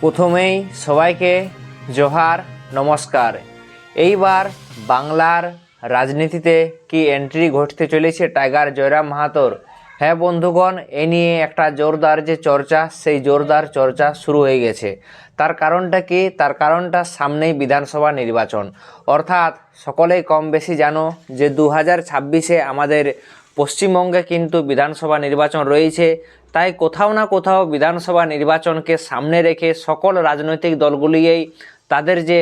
প্রথমেই সবাইকে জোহার, নমস্কার। এইবার বাংলার রাজনীতিতে কি এন্ট্রি ঘটতে চলেছে টাইগার জয়রাম মাহাতোর? হ্যাঁ বন্ধুগণ, এ নিয়ে একটা জোরদার যে চর্চা, সেই জোরদার চর্চা শুরু হয়ে গেছে। তার কারণটা কি? তার কারণটা সামনেই বিধানসভা নির্বাচন। অর্থাৎ সকলেই কম বেশি জানো যে দু হাজার আমাদের পশ্চিমবঙ্গে কিন্তু বিধানসভা নির্বাচন রয়েছে। তাই কোথাও না কোথাও বিধানসভা নির্বাচনকে সামনে রেখে সকল রাজনৈতিক দলগুলিই তাদের যে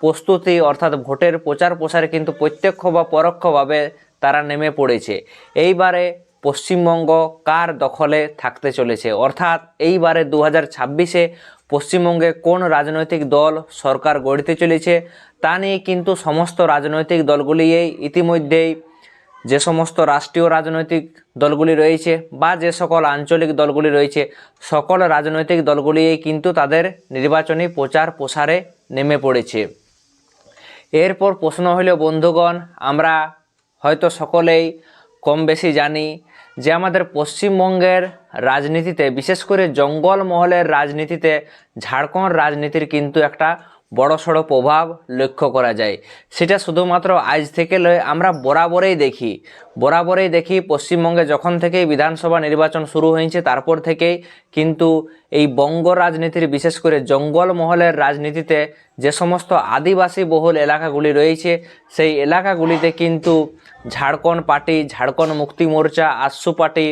প্রস্তুতি অর্থাৎ ভোটের প্রচার প্রসারে কিন্তু প্রত্যক্ষ বা পরোক্ষভাবে তারা নেমে পড়েছে। এইবারে পশ্চিমবঙ্গ কার দখলে থাকতে চলেছে? অর্থাৎ এইবারে দু হাজার ছাব্বিশে পশ্চিমবঙ্গে কোন রাজনৈতিক দল সরকার গড়তে চলেছে, তা নিয়ে কিন্তু সমস্ত রাজনৈতিক দলগুলিই ইতিমধ্যেই যে সমস্ত রাষ্ট্রীয় রাজনৈতিক দলগুলি রয়েছে বা যে সকল আঞ্চলিক দলগুলি রয়েছে, সকল রাজনৈতিক দলগুলি কিন্তু তাদের নির্বাচনী প্রচার প্রসারে নেমে পড়েছে। এরপর প্রশ্ন হলো, বন্ধুগণ, আমরা হয়তো সকলেই কম বেশি জানি যে আমাদের পশ্চিমবঙ্গের রাজনীতিতে, বিশেষ করে জঙ্গল মহলের রাজনীতিতে, ঝাড়খণ্ড রাজনীতির কিন্তু একটা বড়সড় প্রভাব লক্ষ্য করা যায়। সেটা শুধুমাত্র আজ থেকে লয় আমরা বরাবরেই দেখি। বরাবরেই দেখি পশ্চিমবঙ্গে যখন থেকেই বিধানসভা নির্বাচন শুরু হয়েছে, তারপর থেকেই কিন্তু এই বঙ্গ রাজনীতির, বিশেষ করে জঙ্গল মহলের রাজনীতিতে যে সমস্ত আদিবাসী বহুল এলাকাগুলি রয়েছে, সেই এলাকাগুলিতে কিন্তু ঝাড়খণ্ড পার্টি, ঝাড়খণ্ড মুক্তি মোর্চা, আশু পার্টি,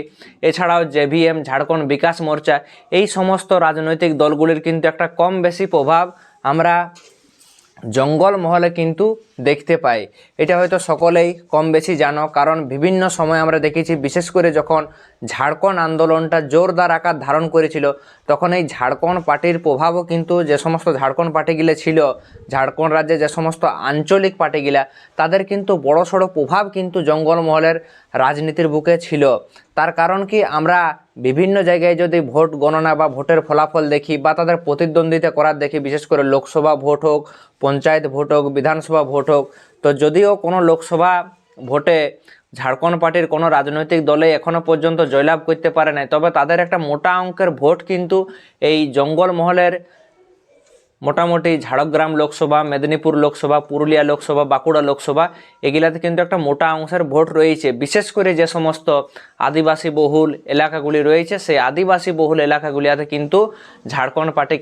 এছাড়াও জেভিএম, ঝাড়খণ্ড বিকাশ মোর্চা, এই সমস্ত রাজনৈতিক দলগুলির কিন্তু একটা কম বেশি প্রভাব আমরা জঙ্গল মহলে কিন্তু দেখতে পাই। এটা হয়তো সকলেই কম বেশি জানো, কারণ বিভিন্ন সময় আমরা দেখেছি, বিশেষ করে যখন ঝাড়খণ্ড আন্দোলনটা জোরদার আকার ধারণ করেছিল। তখন এই ঝাড়খণ্ড পার্টির প্রভাবও কিন্তু যে সমস্ত ঝাড়খণ্ড পার্টিগুলো ছিল, ঝাড়খণ্ড রাজ্যে যে সমস্ত আঞ্চলিক পার্টিগুলা তাদের কিন্তু বড়সড় প্রভাব কিন্তু জঙ্গলমহলের রাজনীতির বুকে ছিল। তার কারণ কি? আমরা বিভিন্ন জায়গায় যদি ভোট গণনা বা ভোটের ফলাফল দেখি বা তাদের প্রতিদ্বন্দ্বিতা করার দেখি, বিশেষ করে লোকসভা ভোট হোক, পঞ্চায়েত ভোট হোক, বিধানসভা ভোট হোক, তো যদিও কোনো লোকসভা ভোটে ঝাড়খণ্ড পার্টির কোনো রাজনৈতিক দলে এখনও পর্যন্ত জয়লাভ করতে পারে নাই। তবে তাদের একটা মোটা অঙ্কের ভোট কিন্তু এই জঙ্গল মহলের মোটামুটি ঝাড়গ্রাম লোকসভা, মেদিনীপুর লোকসভা, পুরুলিয়া লোকসভা, বাঁকুড়া লোকসভা, এগুলাতে কিন্তু একটা মোটা অংশের ভোট রয়েছে। বিশেষ করে যে সমস্ত আদিবাসী বহুল এলাকাগুলি রয়েছে, সেই আদিবাসী বহুল এলাকাগুলিতে কিন্তু ঝাড়খণ্ড পার্টি,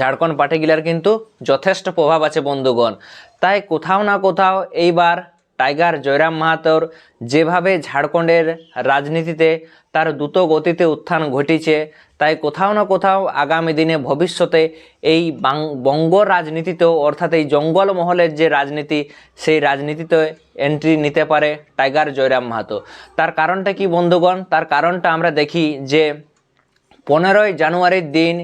ঝাড়খণ্ড পার্টিগুলার কিন্তু যথেষ্ট প্রভাব আছে বন্ধুগণ। তাই কোথাও না কোথাও এইবার টাইগার জয়রাম মাহাতোর যেভাবে ঝাড়খণ্ডের রাজনীতিতে তার দ্রুত গতিতে উত্থান ঘটিছে, তাই কোথাও না কোথাও আগামী দিনে ভবিষ্যতে এই বঙ্গ রাজনীতিতেও, অর্থাৎ এই জঙ্গল মহলের যে রাজনীতি, সেই রাজনীতিতে এন্ট্রি নিতে পারে টাইগার জয়রাম মাহাতো। তার কারণটা কি বন্ধুগণ? তার কারণটা আমরা দেখি যে পনেরোই জানুয়ারির দিন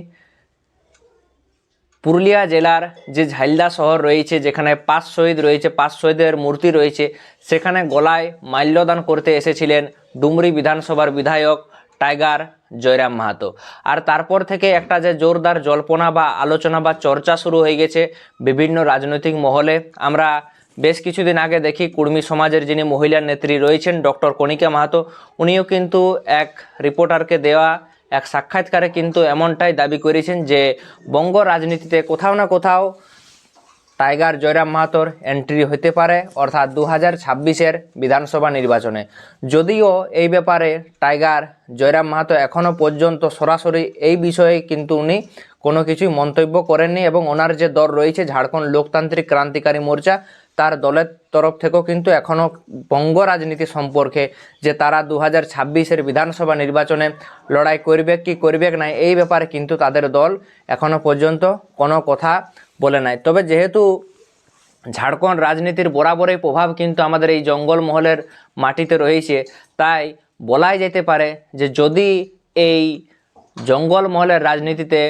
পুরুলিয়া জেলার যে ঝালদা শহর রয়েছে, যেখানে পাঁচ শহীদ রয়েছে, পাঁচ শহীদের মূর্তি রয়েছে, সেখানে গলায় মাল্যদান করতে এসেছিলেন ডুমরি বিধানসভার বিধায়ক টাইগার জয়রাম মাহাতো। আর তারপর থেকে একটা যে জোরদার জল্পনা বা আলোচনা বা চর্চা শুরু হয়ে গেছে বিভিন্ন রাজনৈতিক মহলে। আমরা বেশ কিছুদিন আগে দেখি কুর্মী সমাজের যিনি মহিলা নেত্রী রয়েছেন ডক্টর কণিকা মাহাতো, উনিও কিন্তু এক রিপোর্টারকে দেওয়া এক সাক্ষাৎকারে কিন্তু এমনটাই দাবি করেছেন যে বঙ্গ রাজনীতিতে কোথাও না কোথাও টাইগার জয়রাম মাহাতোর এন্ট্রি হতে পারে, অর্থাৎ দু হাজার ছাব্বিশের বিধানসভা নির্বাচনে। যদিও এই ব্যাপারে টাইগার জয়রাম মাহাতো এখনও পর্যন্ত সরাসরি এই বিষয়ে কিন্তু উনি কোনো কিছুই মন্তব্য করেননি এবং ওনার যে দল রয়েছে, ঝাড়খণ্ড লোকতান্ত্রিক ক্রান্তিকারী মোর্চা, তার দলের তরফ থেকেও কিন্তু এখনও বঙ্গ রাজনীতি সম্পর্কে যে তারা দু হাজার ছাব্বিশের বিধানসভা নির্বাচনে লড়াই করবে, কি করবে না এই ব্যাপারে কিন্তু তাদের দল এখনও পর্যন্ত কোনো কথা বলে নাই। তবে যেহেতু ঝাড়খণ্ড রাজনীতির বরাবরই প্রভাব কিন্তু আমাদের এই জঙ্গল মহলের মাটিতে রয়েছে, তাই বলাই যেতে পারে যে যদি এই জঙ্গল মহলের রাজনীতিতে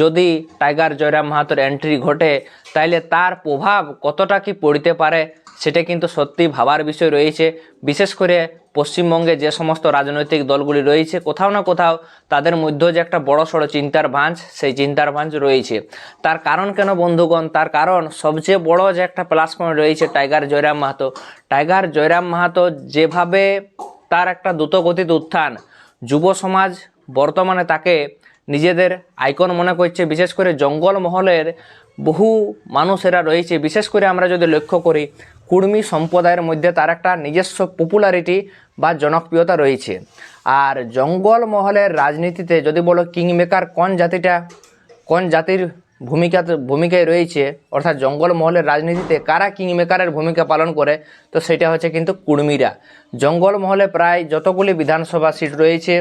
যদি টাইগার জয়রাম মাহাতোর এন্ট্রি ঘটে, তাইলে তার প্রভাব কতটা কি পড়তে পারে, সেটা কিন্তু সত্যি ভাবার বিষয় রয়েছে। বিশেষ করে পশ্চিমবঙ্গে যে সমস্ত রাজনৈতিক দলগুলি রয়েছে, কোথাও না কোথাও তাদের মধ্যে যে একটা বড় সড়ো চিন্তার ভাঁজ, সেই চিন্তার ভাঁজ রয়েছে। তার কারণ কেন বন্ধুগণ? তার কারণ সবচেয়ে বড় যে একটা প্লাস পয়েন্ট রয়েছে টাইগার জয়রাম মাহাতো। টাইগার জয়রাম মাহাতো যেভাবে তার একটা দ্রুতগতিতে উত্থান, যুব সমাজ বর্তমানে তাকে নিজেদের আইকন মনে করছে, বিশেষ করে জঙ্গল মহলের বহু মানুষেরা রয়েছে। বিশেষ করে আমরা যদি লক্ষ্য করি, কুর্মী সম্প্রদায়ের মধ্যে তার একটা নিজস্ব পপুলারিটি বা জনপ্রিয়তা রয়েছে। আর জঙ্গল মহলের রাজনীতিতে যদি বলো কিংমেকার কোন জাতিটা, কোন জাতির ভূমিকা, ভূমিকায় রয়েছে, অর্থাৎ জঙ্গল মহলের রাজনীতিতে কারা কিংমেকারের ভূমিকা পালন করে, তো সেটা হচ্ছে কিন্তু কুর্মীরা। জঙ্গল মহলে প্রায় যতগুলি বিধানসভা সিট রয়েছে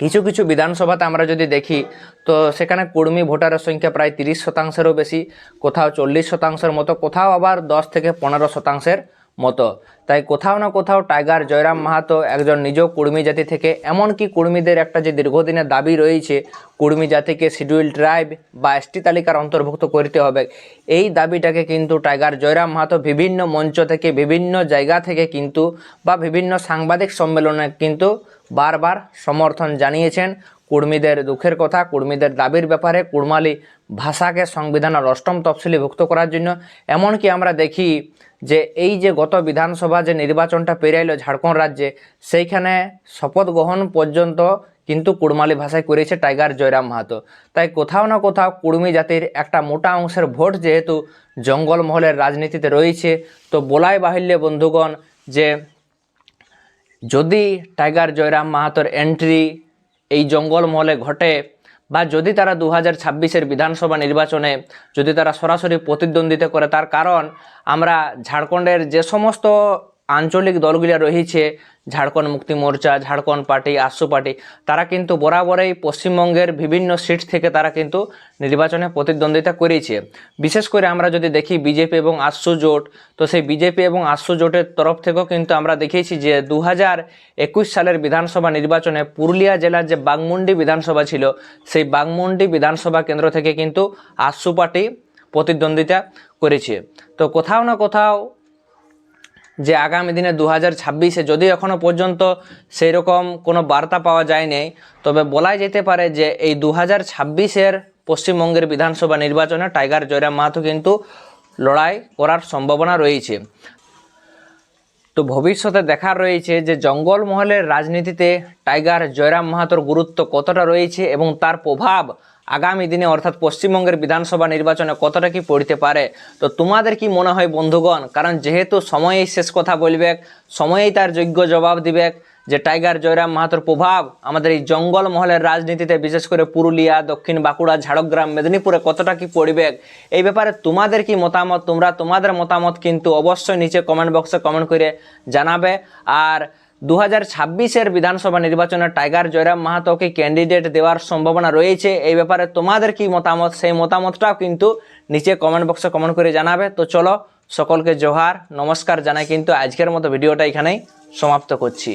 কিছু কিছু বিধানসভাতে আমরা যদি দেখি, তো সেখানে কর্মী ভোটারের সংখ্যা প্রায় তিরিশ শতাংশেরও বেশি, কোথাও চল্লিশ শতাংশের মতো, কোথাও আবার দশ থেকে পনেরো শতাংশের মতো। তাই কোথাও না কোথাও টাইগার জয়রাম মাহাতো একজন নিজ কুর্মী জাতি থেকে, এমনকি কুর্মীদের একটা যে দীর্ঘদিনের দাবি রয়েছে, কুর্মী জাতিকে শিডিউল ট্রাইব বা এসটি তালিকার অন্তর্ভুক্ত করতে হবে। এই দাবিটাকে কিন্তু টাইগার জয়রাম মাহাতো বিভিন্ন মঞ্চ থেকে, বিভিন্ন জায়গা থেকে কিন্তু বা বিভিন্ন সাংবাদিক সম্মেলনে কিন্তু বারবার সমর্থন জানিয়েছেন। কুর্মীদের দুঃখের কথা, কুর্মীদের দাবির ব্যাপারে কুড়মালি ভাষাকে সংবিধানের অষ্টম তফসিলিভুক্ত করার জন্য। এমনকি আমরা দেখি যে এই যে গত বিধানসভা যে নির্বাচনটা পেরিয়ে ঝাড়খণ্ড রাজ্যে, সেইখানে শপথ গ্রহণ পর্যন্ত কিন্তু কুড়মালি ভাষায় করেছে টাইগার জয়রাম মাহাতো। তাই কোথাও না কোথাও কুর্মী জাতির একটা মোটা অংশের ভোট যেহেতু জঙ্গলমহলের রাজনীতিতে রয়েছে, তো বলাই বাহিল্য বন্ধুগণ যে যদি টাইগার জয়রাম মাহাতোর এন্ট্রি এই জঙ্গলমহলে ঘটে বা যদি তারা দু হাজার ছাব্বিশের বিধানসভা নির্বাচনে যদি তারা সরাসরি প্রতিদ্বন্দ্বিতা করে, তার কারণ আমরা ঝাড়খণ্ডের যে সমস্ত আঞ্চলিক দলগুলি রয়েছে, Jharkhand Mukti Morcha, Jharkhand party, AJSU party. তারা কিন্তু বরাবরই পশ্চিমবঙ্গের বিভিন্ন সিট থেকে তারা কিন্তু নির্বাচনে প্রতিদ্বন্দ্বিতা করেছে। বিশেষ করে আমরা যদি দেখি বিজেপি এবং আশু জোট, তো সেই বিজেপি এবং আশু জোটের তরফ থেকেও কিন্তু আমরা দেখিয়েছি যে দু একুশ সালের বিধানসভা নির্বাচনে পুরুলিয়া জেলার যে বাগমুন্ডি বিধানসভা ছিল, সেই বাগমুন্ডি বিধানসভা কেন্দ্র থেকে কিন্তু আশু পার্টি প্রতিদ্বন্দ্বিতা করেছে। তো কোথাও না কোথাও যে আগামী দিনে দু হাজার ছাব্বিশে যদি এখনও পর্যন্ত সেই রকম কোনো বার্তা পাওয়া যায়নি, তবে বলাই যেতে পারে যে এই দু হাজার ছাব্বিশের পশ্চিমবঙ্গের বিধানসভা নির্বাচনে টাইগার জয়রাম মাহাতো কিন্তু লড়াই করার সম্ভাবনা রয়েছে। তো ভবিষ্যতে দেখার রয়েছে যে জঙ্গল মহলের রাজনীতিতে টাইগার জয়রাম মাহাতোর গুরুত্ব কতটা রয়েছে এবং তার প্রভাব আগামী দিনে, অর্থাৎ পশ্চিমবঙ্গের বিধানসভা নির্বাচনে কতটা কি পড়তে পারে? তো তোমাদের কি মনে হয় বন্ধুগণ? কারণ যেহেতু সময়েই শেষ কথা বলবে সময়েই তার যোগ্য জবাব দিবে যে টাইগার জয়রাম মাহাতোর প্রভাব আমাদের এই জঙ্গল মহলের রাজনীতিতে, বিশেষ করে পুরুলিয়া, দক্ষিণ বাঁকুড়া, ঝাড়গ্রাম, মেদিনীপুরে কতটা কি পড়বে এই ব্যাপারে তোমাদের কি মতামত? তোমরা তোমাদের মতামত কিন্তু অবশ্যই নিচে কমেন্ট বক্সে কমেন্ট করে জানাবে। আর দু হাজার ছাব্বিশের বিধানসভা নির্বাচনে টাইগার জয়রাম মাহাতোকে ক্যান্ডিডেট দেওয়ার সম্ভাবনা রয়েছে। এই ব্যাপারে তোমাদের কি মতামত? সেই মতামতটাও কিন্তু নিচে কমেন্ট বক্সে কমেন্ট করে জানাবে। তো চলো সকলকে জোহার। নমস্কার জানাই কিন্তু আজকের মতো ভিডিওটা এখানেই সমাপ্ত করছি।